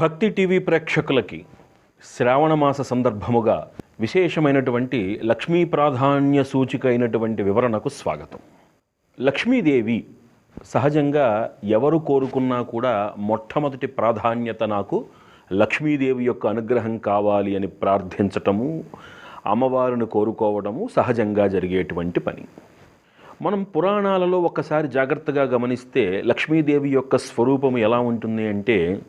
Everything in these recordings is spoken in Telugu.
భక్తి టీవీ ప్రేక్షకులకి శ్రావణ మాస సందర్భముగా విశేషమైనటువంటి లక్ష్మీ ప్రాధాన్య సూచిక అయినటువంటి వివరణకు స్వాగతం. లక్ష్మీదేవి సహజంగా ఎవరు కోరుకున్నా కూడా మొట్టమొదటి ప్రాధాన్యత నాకు లక్ష్మీదేవి యొక్క అనుగ్రహం కావాలి అని ప్రార్థించటము అమ్మవారిని కోరుకోవడము సహజంగా జరిగేటువంటి పని. మనం పురాణాలలో ఒక్కసారి జాగ్రత్తగా గమనిస్తే లక్ష్మీదేవి యొక్క స్వరూపం ఎలా ఉంటుంది అంటే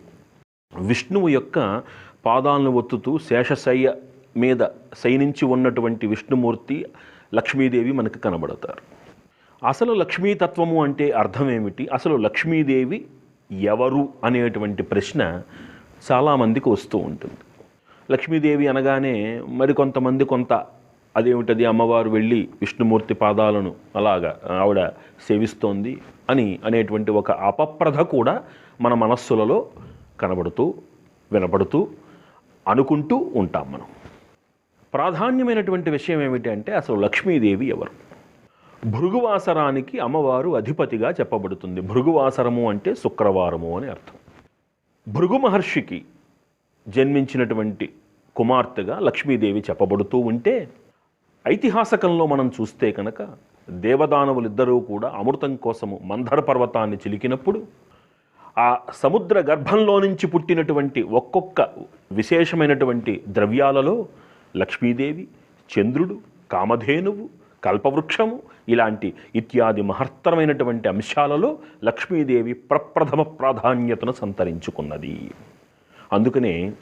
విష్ణువు యొక్క పాదాలను ఒత్తుతూ శేషశయ్య మీద శయనించి ఉన్నటువంటి విష్ణుమూర్తి లక్ష్మీదేవి మనకు కనబడతారు. అసలు లక్ష్మీతత్వము అంటే అర్థం ఏమిటి అసలు లక్ష్మీదేవి ఎవరు అనేటువంటి ప్రశ్న చాలామందికి వస్తూ ఉంటుంది. లక్ష్మీదేవి అనగానే మరి కొంతమంది కొంత అదేమిటది? అమ్మవారు వెళ్ళి విష్ణుమూర్తి పాదాలను అలాగా ఆవిడ సేవిస్తోంది అని అనేటువంటి ఒక అపప్రథ కూడా మన మనస్సులలో కనబడుతూ వినపడుతూ అనుకుంటూ ఉంటాం మనం. ప్రాధాన్యమైనటువంటి విషయం ఏమిటి అంటే అసలు లక్ష్మీదేవి ఎవరు? భృగువాసరానికి అమ్మవారు అధిపతిగా చెప్పబడుతుంది. భృగువాసరము అంటే శుక్రవారము అని అర్థం. భృగు మహర్షికి జన్మించినటువంటి కుమార్తెగా లక్ష్మీదేవి చెప్పబడుతూ ఉంటే ఐతిహాసకంలో మనం చూస్తే కనుక దేవదానవులిద్దరూ కూడా అమృతం కోసము మంధర పర్వతాన్ని చిలికినప్పుడు ఆ సముద్ర గర్భంలో నుంచి పుట్టినటువంటి ఒక్కొక్క విశేషమైనటువంటి ద్రవ్యాలలో లక్ష్మీదేవి చంద్రుడు కామధేనువు కల్పవృక్షము ఇలాంటి ఇత్యాది మహత్తరమైనటువంటి అంశాలలో లక్ష్మీదేవి ప్రప్రథమ ప్రాధాన్యతను సంతరించుకున్నది. అందుకనే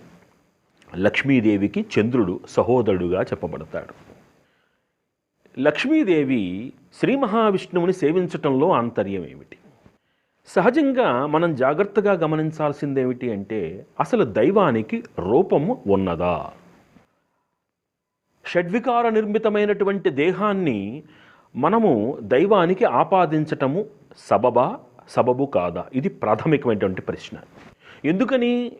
లక్ష్మీదేవికి చంద్రుడు సహోదరుడుగా చెప్పబడతాడు. లక్ష్మీదేవి శ్రీ మహావిష్ణువుని సేవించటంలో ఆంతర్యం ఏమిటి సహజంగా మనం జాగ్రత్తగా గమనించాల్సిందేమిటి అంటే అసలు దైవానికి రూపము ఉన్నదా? షడ్వికార నిర్మితమైనటువంటి దేహాన్ని మనము దైవానికి ఆపాదించటము సబబా సబబు కాదా? ఇది ప్రాథమికమైనటువంటి ప్రశ్న. ఎందుకని?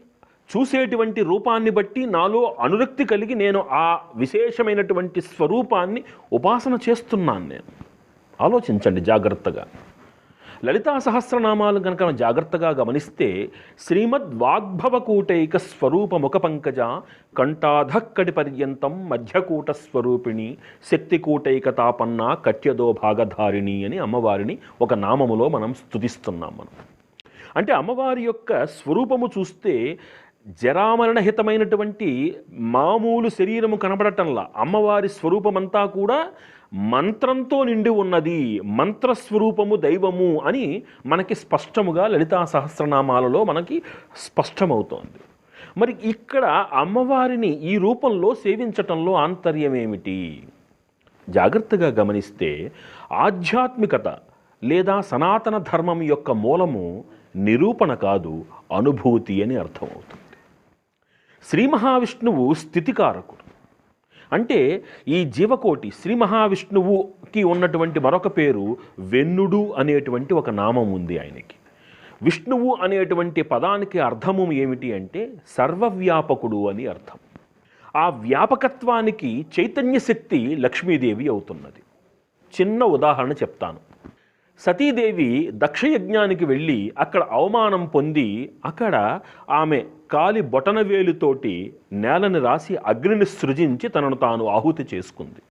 చూసేటువంటి రూపాన్ని బట్టి నాలో అనురక్తి కలిగి నేను ఆ విశేషమైనటువంటి స్వరూపాన్ని ఉపాసన చేస్తున్నాను నేను. ఆలోచించండి జాగ్రత్తగా. లలితా సహస్రనామాలు కనుక మనం జాగ్రత్తగా గమనిస్తే శ్రీమద్ వాగ్భవకూటైక స్వరూప ముఖ పంకజ కంఠాధక్కడి పర్యంతం మధ్యకూట స్వరూపిణి శక్తికూటైక తాపన్న కట్యదో భాగధారిణి అని అమ్మవారిని ఒక నామములో మనం స్తుతిస్తున్నాం మనం. అంటే అమ్మవారి యొక్క స్వరూపము చూస్తే జరామరణహితమైనటువంటి మామూలు శరీరము కనబడటంలా అమ్మవారి స్వరూపమంతా కూడా మంత్రంతో నిండి ఉన్నది మంత్రస్వరూపము దైవము అని మనకి స్పష్టముగా లలితా సహస్రనామాలలో మనకి స్పష్టమవుతోంది. మరి ఇక్కడ అమ్మవారిని ఈ రూపంలో సేవించటంలో ఆంతర్యం ఏమిటి జాగ్రత్తగా గమనిస్తే ఆధ్యాత్మికత లేదా సనాతన ధర్మం యొక్క మూలము నిరూపణ కాదు అనుభూతి అని అర్థమవుతుంది. శ్రీ మహావిష్ణువు స్థితికారకుడు. అంటే ఈ జీవకోటి శ్రీ మహావిష్ణువుకి ఉన్నటువంటి మరొక పేరు వెన్నుడు అనేటువంటి ఒక నామం ఉంది ఆయనకి. విష్ణువు అనేటువంటి పదానికి అర్థము ఏమిటి అంటే సర్వవ్యాపకుడు అని అర్థం. ఆ వ్యాపకత్వానికి చైతన్య శక్తి లక్ష్మీదేవి అవుతున్నది. చిన్న ఉదాహరణ చెప్తాను. సతీదేవి దక్షయజ్ఞానికి వెళ్ళి అక్కడ అవమానం పొంది అక్కడ ఆమె కాలి బొటనవేలుతోటి నేలని రాసి అగ్నిని సృజించి తనను తాను ఆహుతి చేసుకుంది.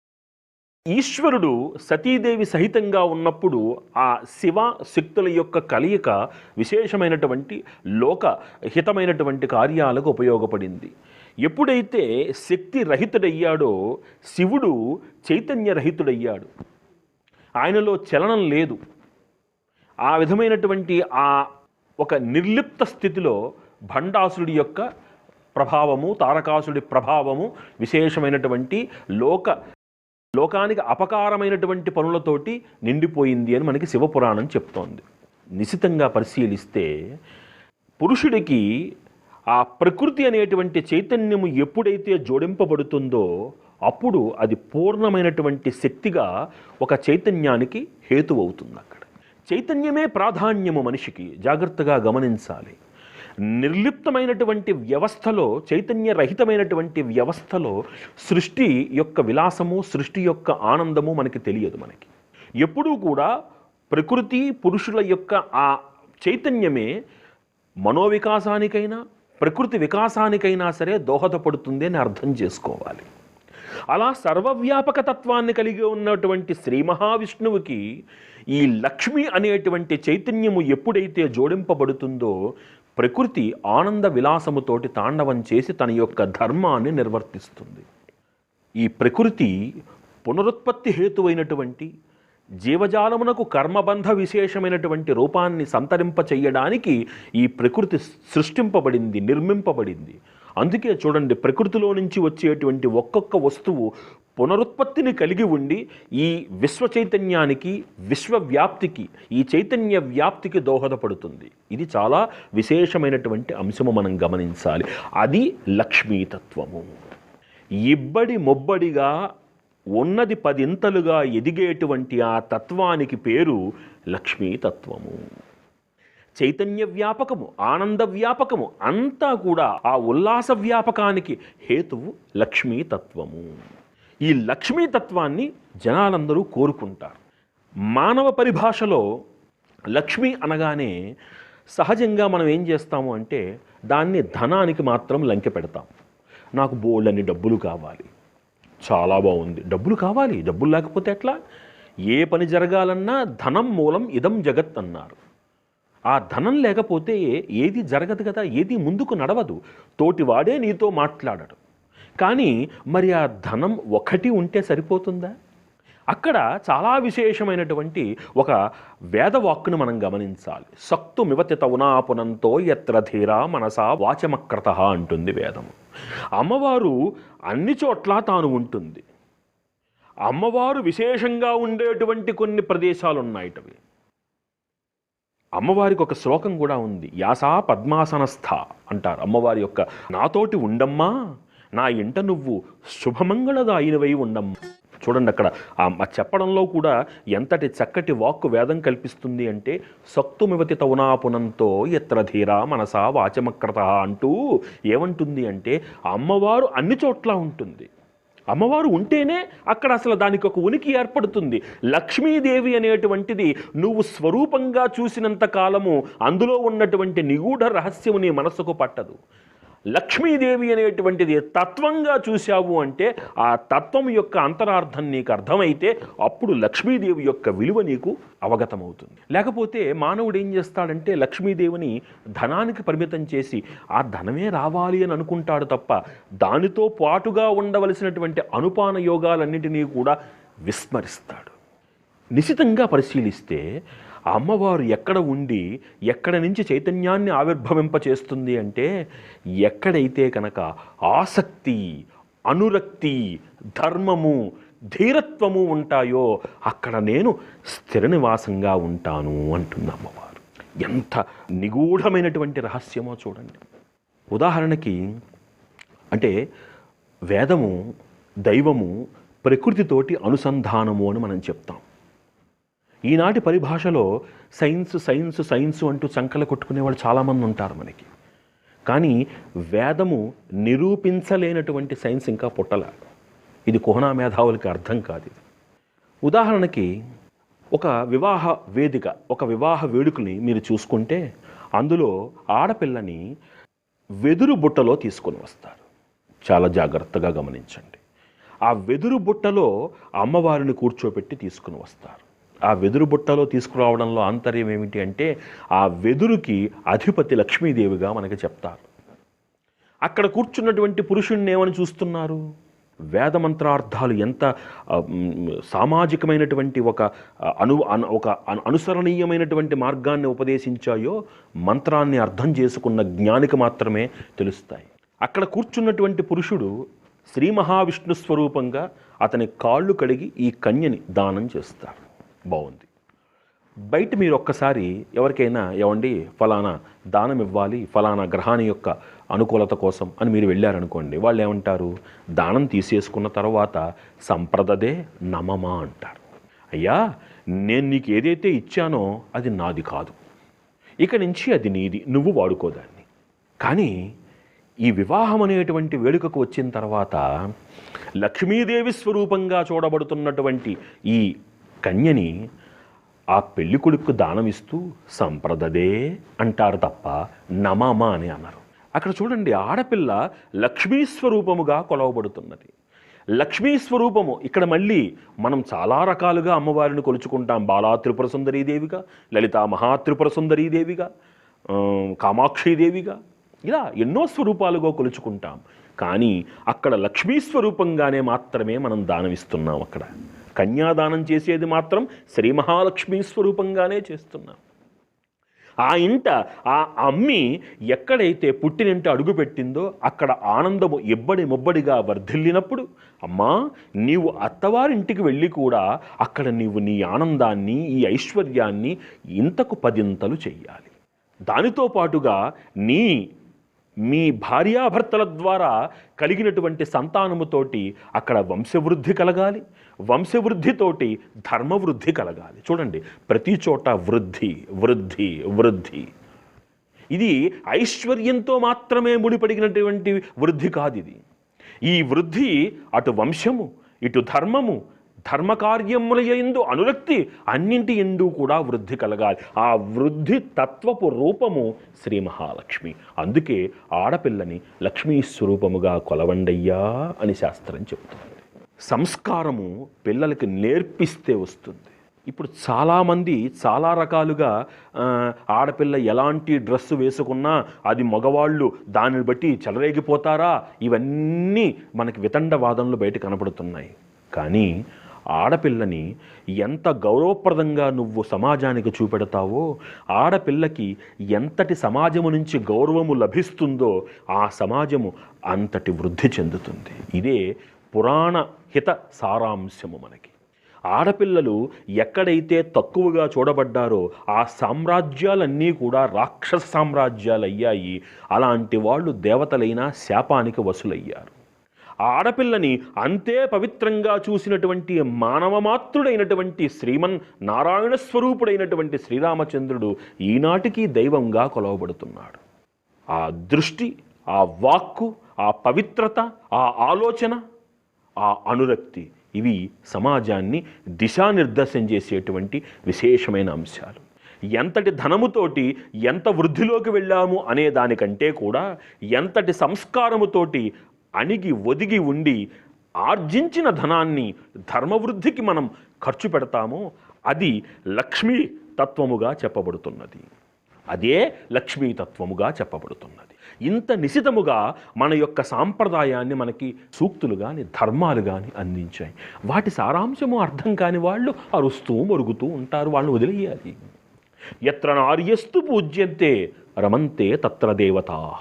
ఈశ్వరుడు సతీదేవి సహితంగా ఉన్నప్పుడు ఆ శివ శక్తుల యొక్క కలయిక విశేషమైనటువంటి లోక హితమైనటువంటి కార్యాలకు ఉపయోగపడింది. ఎప్పుడైతే శక్తి రహితుడయ్యాడో శివుడు చైతన్య రహితుడయ్యాడు. ఆయనలో చలనం లేదు. ఆ విధమైనటువంటి ఆ ఒక నిర్లిప్త స్థితిలో భండాసురుడి యొక్క ప్రభావము తారకాసుడి ప్రభావము విశేషమైనటువంటి లోక లోకానికి అపకారమైనటువంటి పనులతోటి నిండిపోయింది అని మనకి శివపురాణం చెప్తోంది. నిశితంగా పరిశీలిస్తే పురుషుడికి ఆ ప్రకృతి అనేటువంటి చైతన్యము ఎప్పుడైతే జోడింపబడుతుందో అప్పుడు అది పూర్ణమైనటువంటి శక్తిగా ఒక చైతన్యానికి హేతు అవుతుంది అక్కడ. చైతన్యమే ప్రాధాన్యము మనిషికి. జాగ్రత్తగా గమనించాలి. నిర్లిప్తమైనటువంటి వ్యవస్థలో చైతన్యరహితమైనటువంటి వ్యవస్థలో సృష్టి యొక్క విలాసము సృష్టి యొక్క ఆనందము మనకి తెలియదు మనకి. ఎప్పుడూ కూడా ప్రకృతి పురుషుల యొక్క ఆ చైతన్యమే మనోవికాసానికైనా ప్రకృతి వికాసానికైనా సరే దోహదపడుతుంది అని అర్థం చేసుకోవాలి. అలా సర్వవ్యాపక తత్వాన్ని కలిగి ఉన్నటువంటి శ్రీ మహావిష్ణువుకి ఈ లక్ష్మి అనేటువంటి చైతన్యము ఎప్పుడైతే జోడింపబడుతుందో ప్రకృతి ఆనంద విలాసముతోటి తాండవం చేసి తన యొక్క ధర్మాన్ని నిర్వర్తిస్తుంది. ఈ ప్రకృతి పునరుత్పత్తి హేతువైనటువంటి జీవజాలమునకు కర్మబంధ విశేషమైనటువంటి రూపాన్ని సంతరింప చేయడానికి ఈ ప్రకృతి సృష్టింపబడింది నిర్మింపబడింది. అందుకే చూడండి ప్రకృతిలో నుంచి వచ్చేటువంటి ఒక్కొక్క వస్తువు పునరుత్పత్తిని కలిగి ఉండి ఈ విశ్వ చైతన్యానికి విశ్వవ్యాప్తికి ఈ చైతన్య వ్యాప్తికి దోహదపడుతుంది. ఇది చాలా విశేషమైనటువంటి అంశము మనం గమనించాలి. అది లక్ష్మీతత్వము. ఇబ్బడి మొబ్బడిగా ఉన్నది పదింతలుగా ఎదిగేటువంటి ఆ తత్వానికి పేరు లక్ష్మీతత్వము. చైతన్య వ్యాపకము ఆనంద వ్యాపకము అంతా కూడా ఆ ఉల్లాస వ్యాపకానికి హేతువు లక్ష్మీతత్వము ఈ లక్ష్మీతత్వాన్ని జనాలందరూ కోరుకుంటారు. మానవ పరిభాషలో లక్ష్మి అనగానే సహజంగా మనం ఏం చేస్తాము అంటే దాన్ని ధనానికి మాత్రం లంకె పెడతాం. నాకు బోల్డన్ని డబ్బులు కావాలి. చాలా బాగుంది. డబ్బులు కావాలి? డబ్బులు లేకపోతే ఎట్లా? ఏ పని జరగాలన్నా ధనం మూలం ఇదం జగత్ అన్నారు. ఆ ధనం లేకపోతే ఏది జరగదు కదా ఏది ముందుకు నడవదు. తోటివాడే నీతో మాట్లాడడు. కానీ మరి ఆ ధనం ఒకటి ఉంటే సరిపోతుందా? అక్కడ చాలా విశేషమైనటువంటి ఒక వేదవాక్కును మనం గమనించాలి. సక్తు మివతి తవునాపునంతో ఎత్ర ధీరా మనసా వాచమక్రత అంటుంది వేదము. అమ్మవారు అన్ని చోట్ల తాను ఉంటుంది. అమ్మవారు విశేషంగా ఉండేటువంటి కొన్ని ప్రదేశాలు ఉన్నాయిటవి అమ్మవారికి ఒక శ్లోకం కూడా ఉంది. యాసా పద్మాసనస్థ అంటారు. అమ్మవారి యొక్క నాతోటి ఉండమ్మా నా ఇంట నువ్వు శుభమంగళదాయినవై ఉండమ్మా. చూడండి అక్కడ ఆ చెప్పడంలో కూడా ఎంతటి చక్కటి వాక్కు వేదం కల్పిస్తుంది అంటే సక్తుమివతి తౌనాపునంతో ఎత్ర ధీర మనసా వాచమక్రత అంటూ ఏమంటుంది అంటే అమ్మవారు అన్ని చోట్ల ఉంటుంది. అమ్మవారు ఉంటేనే అక్కడ అసలు దానికి ఒక ఉనికి ఏర్పడుతుంది. లక్ష్మీదేవి అనేటువంటిది నువ్వు స్వరూపంగా చూసినంత కాలము అందులో ఉన్నటువంటి నిగూఢ రహస్యము నీ మనసుకు పట్టదు. లక్ష్మీదేవి అనేటువంటిది తత్వంగా చూశావు అంటే ఆ తత్వం యొక్క అంతరార్థం నీకు అర్థమైతే అప్పుడు లక్ష్మీదేవి యొక్క విలువ నీకు అవగతమవుతుంది. లేకపోతే మానవుడు ఏం చేస్తాడంటే లక్ష్మీదేవిని ధనానికి పరిమితం చేసి ఆ ధనమే రావాలి అని అనుకుంటాడు తప్ప దానితో పాటుగా ఉండవలసినటువంటి అనుపాన యోగాలన్నింటినీ కూడా విస్మరిస్తాడు. నిశితంగా పరిశీలిస్తే అమ్మవారు ఎక్కడ ఉండి ఎక్కడ నుంచి చైతన్యాన్ని ఆవిర్భవింపచేస్తుంది అంటే ఎక్కడైతే కనుక ఆసక్తి అనురక్తి ధర్మము ధీరత్వము ఉంటాయో అక్కడ నేను స్థిర నివాసంగా ఉంటాను అంటుంది అమ్మవారు. ఎంత నిగూఢమైనటువంటి రహస్యమో చూడండి. ఉదాహరణకి అంటే వేదము దైవము ప్రకృతితోటి అనుసంధానము అని మనం చెప్తాం. ఈనాటి పరిభాషలో సైన్స్ సైన్స్ సైన్స్ అంటూ చంకలు కొట్టుకునే వాళ్ళు చాలామంది ఉంటారు మనకి. కానీ వేదము నిరూపించలేనటువంటి సైన్స్ ఇంకా పుట్టల. ఇది కుహనా మేధావులకి అర్థం కాదు ఇది. ఉదాహరణకి ఒక వివాహ వేదిక ఒక వివాహ వేడుకని మీరు చూసుకుంటే అందులో ఆడపిల్లని వెదురు బుట్టలో తీసుకొని వస్తారు. చాలా జాగ్రత్తగా గమనించండి. ఆ వెదురు బుట్టలో అమ్మవారిని కూర్చోబెట్టి తీసుకుని వస్తారు. ఆ వెదురు బుట్టలో తీసుకురావడంలో ఆంతర్యం ఏమిటి అంటే ఆ వెదురుకి అధిపతి లక్ష్మీదేవిగా మనకి చెప్తారు. అక్కడ కూర్చున్నటువంటి పురుషుణ్ణి ఏమని చూస్తున్నారు? వేదమంత్రార్థాలు ఎంత సామాజికమైనటువంటి ఒక అను ఒక అనుసరణీయమైనటువంటి మార్గాన్ని ఉపదేశించాయో మంత్రాన్ని అర్థం చేసుకున్న జ్ఞానికి మాత్రమే తెలుస్తాయి. అక్కడ కూర్చున్నటువంటి పురుషుడు శ్రీ మహావిష్ణు స్వరూపంగా అతని కాళ్ళు కడిగి ఈ కన్యని దానం చేస్తారు బాగుంది. బయట మీరు ఒక్కసారి ఎవరికైనా ఏమండి ఫలానా దానం ఇవ్వాలి ఫలానా గ్రహాన్ని యొక్క అనుకూలత కోసం అని మీరు వెళ్ళారనుకోండి వాళ్ళు ఏమంటారు? దానం తీసేసుకున్న తర్వాత సంప్రదదే నమమా అంటారు. అయ్యా నేను నీకు ఏదైతే ఇచ్చానో అది నాది కాదు. ఇక నుంచి అది నీది నువ్వు వాడుకోదాన్ని కానీ ఈ వివాహం అనేటువంటి వేడుకకు వచ్చిన తర్వాత లక్ష్మీదేవి స్వరూపంగా చూడబడుతున్నటువంటి ఈ కన్యని ఆ పెళ్ళి కొడుకు దానమిస్తూ సంప్రదదే అంటారు తప్ప నమామ అని అన్నారు అక్కడ చూడండి ఆడపిల్ల లక్ష్మీ స్వరూపముగా కొలవబడుతున్నది. లక్ష్మీ స్వరూపము ఇక్కడ మళ్ళీ మనం చాలా రకాలుగా అమ్మవారిని కొలుచుకుంటాం. బాలా త్రిపుర సుందరీదేవిగా లలితా మహాత్రిపుర సుందరీదేవిగా కామాక్షీదేవిగా ఇలా ఎన్నో స్వరూపాలుగా కొలుచుకుంటాం. కానీ అక్కడ లక్ష్మీ స్వరూపంగానే మాత్రమే మనం దానమిస్తున్నాం అక్కడ. కన్యాదానం చేసేది మాత్రం శ్రీ మహాలక్ష్మీ స్వరూపంగానే చేస్తున్నాం. ఆ ఇంట ఆ అమ్మి ఎక్కడైతే పుట్టినింట అడుగుపెట్టిందో అక్కడ ఆనందము ఇబ్బడి ముబ్బడిగా వర్ధిల్లినప్పుడు అమ్మా నీవు అత్తవారింటికి వెళ్ళి కూడా అక్కడ నీవు నీ ఆనందాన్ని ఈ ఐశ్వర్యాన్ని ఇంతకు పదింతలు చెయ్యాలి. దానితో పాటుగా నీ మీ భార్యాభర్తల ద్వారా కలిగినటువంటి సంతానముతోటి అక్కడ వంశవృద్ధి కలగాలి. వంశవృద్ధితోటి ధర్మవృద్ధి కలగాలి. చూడండి ప్రతి చోట వృద్ధి వృద్ధి వృద్ధి. ఇది ఐశ్వర్యంతో మాత్రమే ముడిపడినటువంటి వృద్ధి కాదు ఇది. ఈ వృద్ధి అటు వంశము ఇటు ధర్మము ధర్మకార్యముల ఎందు అనురక్తి అన్నింటి ఎందు కూడా వృద్ధి కలగాలి. ఆ వృద్ధి తత్వపు రూపము శ్రీ మహాలక్ష్మి. అందుకే ఆడపిల్లని లక్ష్మీ స్వరూపముగా కొలవండయ్యా అని శాస్త్రం చెబుతుంది. సంస్కారము పిల్లలకి నేర్పిస్తే వస్తుంది. ఇప్పుడు చాలామంది చాలా రకాలుగా ఆడపిల్ల ఎలాంటి డ్రెస్సు వేసుకున్నా అది మగవాళ్ళు దానిని బట్టి చెలరేగిపోతారా? ఇవన్నీ మనకి వితండవాదంలో బయట కనపడుతున్నాయి. కానీ ఆడపిల్లని ఎంత గౌరవప్రదంగా నువ్వు సమాజానికి చూపెడతావో ఆడపిల్లకి ఎంతటి సమాజము నుంచి గౌరవము లభిస్తుందో ఆ సమాజము అంతటి వృద్ధి చెందుతుంది. ఇదే పురాణ హిత సారాంశము మనకి. ఆడపిల్లలు ఎక్కడైతే తక్కువగా చూడబడ్డారో ఆ సామ్రాజ్యాలన్నీ కూడా రాక్షస సామ్రాజ్యాలు అయ్యాయి అలాంటి వాళ్ళు దేవతలైన శాపానికి వసులయ్యారు. ఆడపిల్లని అంతే పవిత్రంగా చూసినటువంటి మానవమాత్రుడైనటువంటి శ్రీమన్ నారాయణ స్వరూపుడైనటువంటి శ్రీరామచంద్రుడు ఈనాటికి దైవంగా కొలవబడుతున్నాడు. ఆ దృష్టి ఆ వాక్కు ఆ పవిత్రత ఆ ఆలోచన ఆ అనురక్తి ఇవి సమాజాన్ని దిశానిర్దేశం చేసేటువంటి విశేషమైన అంశాలు. ఎంతటి ధనముతోటి ఎంత వృద్ధిలోకి వెళ్ళాము అనే దానికంటే కూడా ఎంతటి సంస్కారముతోటి అణిగి ఒదిగి ఉండి ఆర్జించిన ధనాన్ని ధర్మవృద్ధికి మనం ఖర్చు పెడతామో అది లక్ష్మీ తత్వముగా చెప్పబడుతున్నది. అదే లక్ష్మీతత్వముగా చెప్పబడుతున్నది. ఇంత నిశితముగా మన యొక్క సాంప్రదాయాన్ని మనకి సూక్తులు కానీ ధర్మాలు కానీ అందించాయి. వాటి సారాంశము అర్థం కాని వాళ్ళు అరుస్తూ మరుగుతూ ఉంటారు వాళ్ళని వదిలేయాలి. ఎత్ర నార్యస్తు పూజ్యంతే రమంతే తత్ర దేవతా.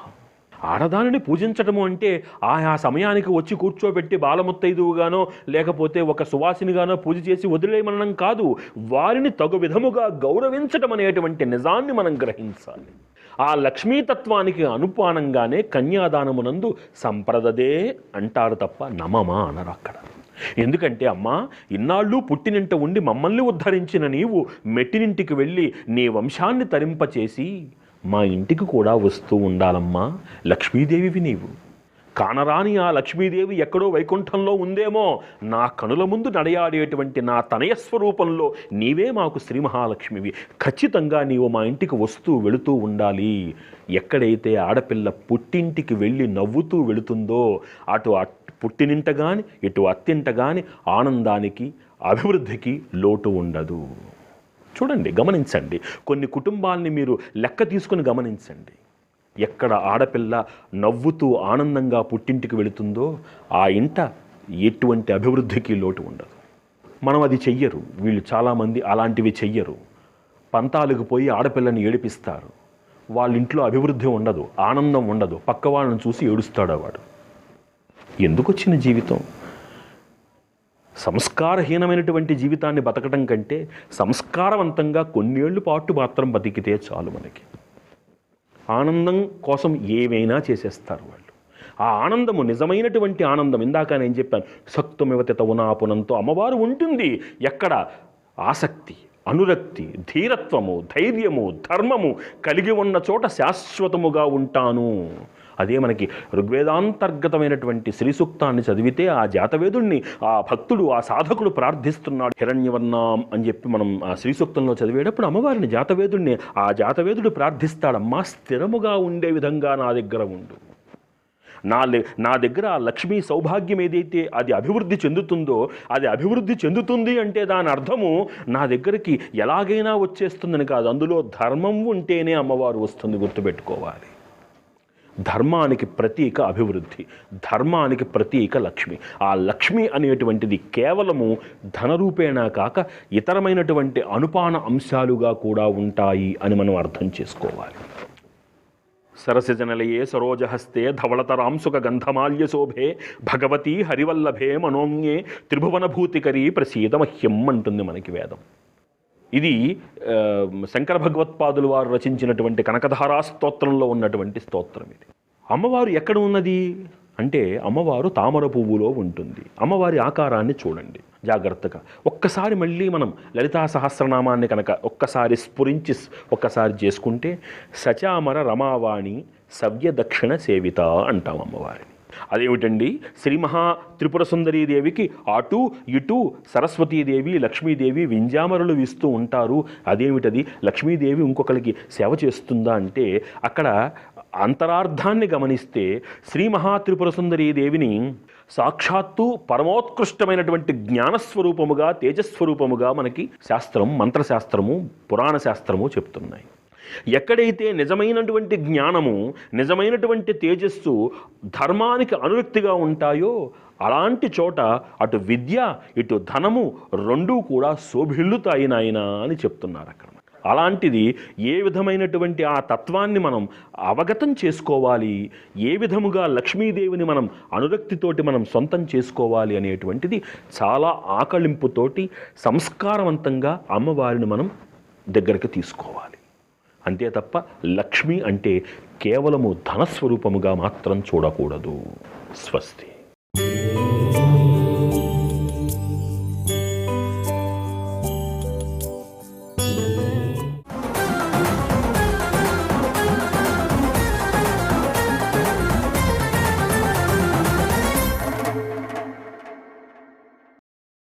ఆడదానిని పూజించటము అంటే ఆయా సమయానికి వచ్చి కూర్చోబెట్టి బాలముత్తైదువుగానో లేకపోతే ఒక సువాసినిగానో పూజ చేసి వదిలేయమనడం కాదు. వారిని తగు విధముగా గౌరవించటం అనేటువంటి నిజాన్ని మనం గ్రహించాలి. ఆ లక్ష్మీతత్వానికి అనుపానంగానే కన్యాదానమునందు సంప్రదదే అంటారు తప్ప నమమా అనరు అక్కడ. ఎందుకంటే అమ్మా ఇన్నాళ్ళు పుట్టినింట ఉండి మమ్మల్ని ఉద్ధరించిన నీవు మెట్టినింటికి వెళ్ళి నీ వంశాన్ని తరింపచేసి మా ఇంటికి కూడా వస్తూ ఉండాలమ్మా లక్ష్మీదేవివి నీవు. కానరాని ఆ లక్ష్మీదేవి ఎక్కడో వైకుంఠంలో ఉందేమో నా కనుల ముందు నడయాడేటువంటి నా తనయ స్వరూపంలో నీవే మాకు శ్రీ మహాలక్ష్మివి. ఖచ్చితంగా నీవు మా ఇంటికి వస్తూ వెళుతూ ఉండాలి. ఎక్కడైతే ఆడపిల్ల పుట్టింటికి వెళ్ళి నవ్వుతూ వెళుతుందో అటు అట్- పుట్టినింట కానీ ఇటు అత్తింట కానీ ఆనందానికి అభివృద్ధికి లోటు ఉండదు. చూడండి గమనించండి. కొన్ని కుటుంబాలని మీరు లెక్క తీసుకుని గమనించండి. ఎక్కడ ఆడపిల్ల నవ్వుతూ ఆనందంగా పుట్టింటికి వెళుతుందో ఆ ఇంట ఎటువంటి అభివృద్ధికి లోటు ఉండదు. మనం అది చెయ్యరు. వీళ్ళు చాలామంది అలాంటివి చెయ్యరు. పంతాలకు పోయి ఆడపిల్లని ఏడిపిస్తారు. వాళ్ళ ఇంట్లో అభివృద్ధి ఉండదు ఆనందం ఉండదు. పక్క వాళ్ళని చూసి ఏడుస్తాడు వాడు. ఎందుకు వచ్చిన జీవితం? సంస్కారహీనమైనటువంటి జీవితాన్ని బతకటం కంటే సంస్కారవంతంగా కొన్నేళ్ళు పాటు మాత్రం బతికితే చాలు మనకి. ఆనందం కోసం ఏవైనా చేసేస్తారు వాళ్ళు. ఆ ఆనందము నిజమైనటువంటి ఆనందం. ఇందాక నేను చెప్పాను సక్తుమివతి తవునాపునంతో అమ్మవారు ఉంటుంది. ఎక్కడ? ఆసక్తి అనురక్తి ధీరత్వము ధైర్యము ధర్మము కలిగి ఉన్న చోట శాశ్వతముగా ఉంటాను. అదే మనకి ఋగ్వేదాంతర్గతమైనటువంటి శ్రీ సూక్తాన్ని చదివితే ఆ జాతవేదుణ్ణి ఆ భక్తుడు ఆ సాధకుడు ప్రార్థిస్తున్నాడు. హిరణ్యవర్ణం అని చెప్పి మనం ఆ శ్రీ సూక్తంలో చదివేటప్పుడు అమ్మవారిని జాతవేదుణ్ణి ఆ జాతవేదుడు ప్రార్థిస్తాడమ్మా స్థిరముగా ఉండే విధంగా నా దగ్గర ఉండు. నా నా దగ్గర ఆ లక్ష్మీ సౌభాగ్యం ఏదైతే అది అభివృద్ధి చెందుతుందో అది అభివృద్ధి చెందుతుంది అంటే దాని అర్థము నా దగ్గరికి ఎలాగైనా వచ్చేస్తుందని కాదు. అందులో ధర్మం ఉంటేనే అమ్మవారు వస్తుంది గుర్తుపెట్టుకోవాలి. ధర్మానికి ప్రతీక అభివృద్ధి ధర్మానికి ప్రతీక లక్ష్మి. ఆ లక్ష్మి అనేటువంటిది కేవలము ధనరూపేణా కాక ఇతరమైనటువంటి అనుపాన అంశాలుగా కూడా ఉంటాయి అని మనం అర్థం చేసుకోవాలి. సరసిజనలయే సరోజహస్తే ధవళతరాంసుక గంధమాల్య శోభే భగవతి హరివల్లభే మనోజ్ఞే త్రిభువనభూతికరీ ప్రసీద మహ్యం అంటుంది మనకి వేదం. ఇది శంకర భగవత్పాదులు వారు రచించినటువంటి కనకధారా స్తోత్రంలో ఉన్నటువంటి స్తోత్రం ఇది. అమ్మవారు ఎక్కడ ఉన్నది? అంటే అమ్మవారు తామర పువ్వులో ఉంటుంది. అమ్మవారి ఆకారాన్ని చూడండి జాగ్రత్తగా. ఒక్కసారి మళ్ళీ మనం లలితా సహస్రనామాన్ని కనుక ఒక్కసారి స్ఫురించి ఒక్కసారి చేసుకుంటే సచామర రమావాణి సవ్య దక్షిణ సేవిత అంటాం అమ్మవారిని. అదేమిటండి? శ్రీ మహా త్రిపుర సుందరీదేవికి అటు ఇటు సరస్వతీదేవి లక్ష్మీదేవి వింజామరులు వీస్తూ ఉంటారు. అదేమిటది? లక్ష్మీదేవి ఇంకొకరికి సేవ చేస్తుందా అంటే అక్కడ అంతరార్థాన్ని గమనిస్తే శ్రీ మహా త్రిపుర సుందరీదేవిని సాక్షాత్తు పరమోత్కృష్టమైనటువంటి జ్ఞానస్వరూపముగా తేజస్వరూపముగా మనకి శాస్త్రం మంత్రశాస్త్రము పురాణ శాస్త్రము చెప్తున్నాయి. ఎక్కడైతే నిజమైనటువంటి జ్ఞానము నిజమైనటువంటి తేజస్సు ధర్మానికి అనురక్తిగా ఉంటాయో అలాంటి చోట అటు విద్య ఇటు ధనము రెండూ కూడా శోభిల్లుతాయి నాయన అని చెప్తున్నారు అక్కడ. అలాంటిది ఏ విధమైనటువంటి ఆ తత్వాన్ని మనం అవగతం చేసుకోవాలి ఏ విధముగా లక్ష్మీదేవిని మనం అనురక్తితోటి మనం సొంతం చేసుకోవాలి అనేటువంటిది చాలా ఆకళింపుతోటి సంస్కారవంతంగా అమ్మవారిని మనం దగ్గరికి తీసుకోవాలి. అంతే తప్ప లక్ష్మి అంటే కేవలము ధనస్వరూపముగా మాత్రం చూడకూడదు. స్వస్తి.